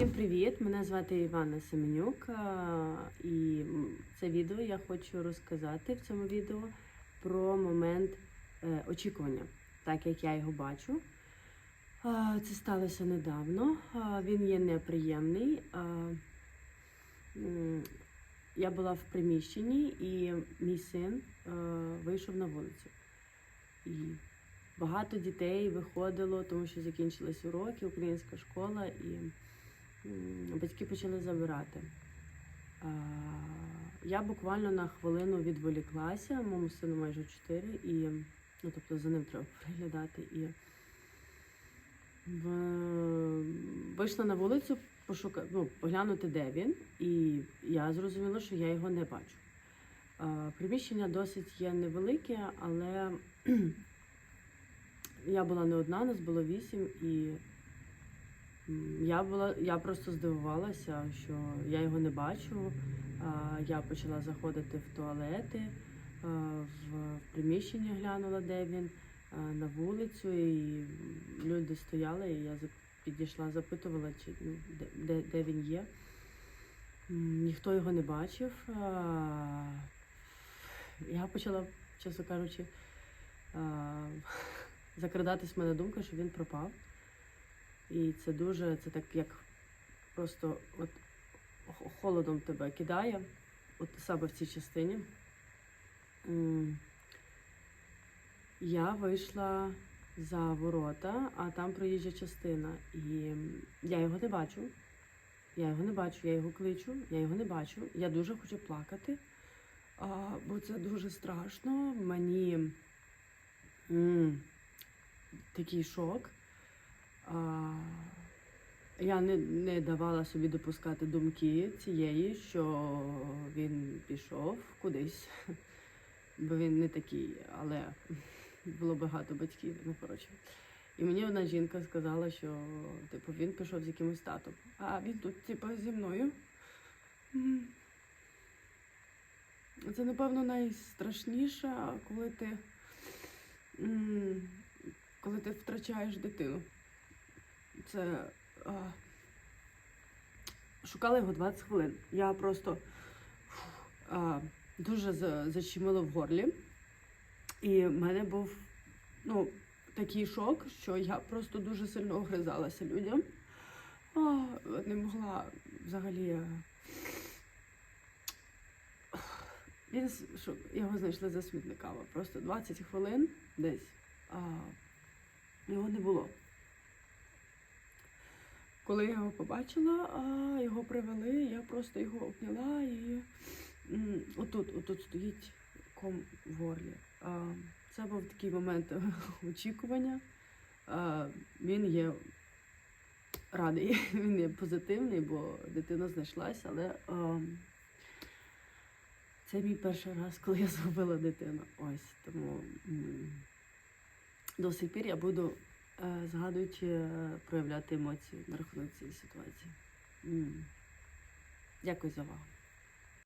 Всім привіт! Мене звати Івана Семенюк, і це відео я хочу розказати в цьому відео про момент е, очікування, так як я його бачу. Це сталося недавно. Він є неприємний. Я була в приміщенні, і мій син е, вийшов на вулицю. І багато дітей виходило, тому що закінчились уроки, українська школа, і батьки почали забирати. Я буквально на хвилину відволіклася, моєму сину майже 4, і ну, тобто за ним треба приглядати. І в... вийшла на вулицю пошука... ну, поглянути, де він, і я зрозуміла, що я його не бачу. Приміщення досить є невелике, але я була не одна, нас було вісім, і я була, я просто здивувалася, що я його не бачу. Я почала заходити в туалети, в в приміщення глянула, де він, на вулицю, і люди стояли, і я підійшла, запитувала, чи ну, де, де він є. Ніхто його не бачив. Я почала, чесно кажучи, закрадатись в мене думка, що він пропав. І це дуже, це так як просто от холодом тебе кидає, от саме в цій частині. Я вийшла за ворота, а там проїжджа частина. І я його не бачу. Я його не бачу, я його кличу, я його не бачу. Я дуже хочу плакати, бо це дуже страшно. Мені такий шок. Я не, не давала собі допускати думки цієї, що він пішов кудись, бо він не такий, але було багато батьків, ну коротше. І мені одна жінка сказала, що типу він пішов з якимось татом, а він тут, типу, зі мною. Це, напевно, найстрашніше, коли ти, коли ти втрачаєш дитину. Це а, шукала його 20 хвилин. Я просто фу, а, дуже за- защемило в горлі. І в мене був ну, такий шок, що я просто дуже сильно огризалася людям. А, не могла взагалі. е, Він що його знайшли за смітниками. Просто 20 хвилин десь. А, його не було. Коли я його побачила, а, його привели, я просто його обняла і отут, отут стоїть ком в горлі. Це був такий момент очікування. Він є радий, він є позитивний, бо дитина знайшлася, але це мій перший раз, коли я згубила дитину. Ось тому до сих пір я буду згадуючи, е, проявляти емоції на рахунок цієї ситуації. Дякую за увагу.